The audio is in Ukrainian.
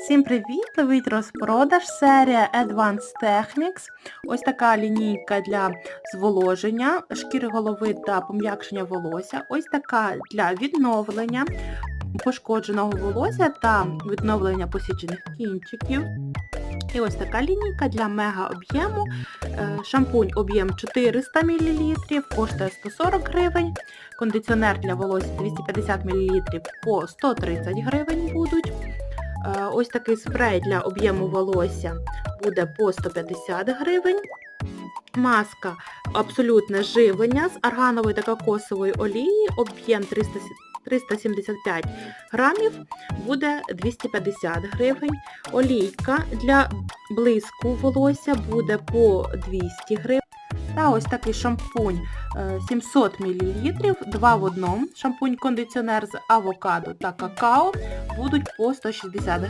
Всім привіт! Новий розпродаж, серія Advanced Technics. Ось така лінійка для зволоження шкіри голови та пом'якшення волосся. Ось така для відновлення пошкодженого волосся та відновлення посічених кінчиків. І ось така лінійка для мега об'єму. Е, Шампунь об'єм 400 мл, коштує 140 гривень. Кондиціонер для волосся 250 мл по 130 гривень будуть. Е, Ось такий спрей для об'єму волосся буде по 150 гривень. Маска абсолютне живлення з арганової та кокосової олії, об'єм 375 грамів, буде 250 гривень. Олійка для блиску волосся буде по 200 гривень. Та ось такий шампунь е, 700 мл, 2 в одному. Шампунь-кондиціонер з авокадо та какао будуть по 160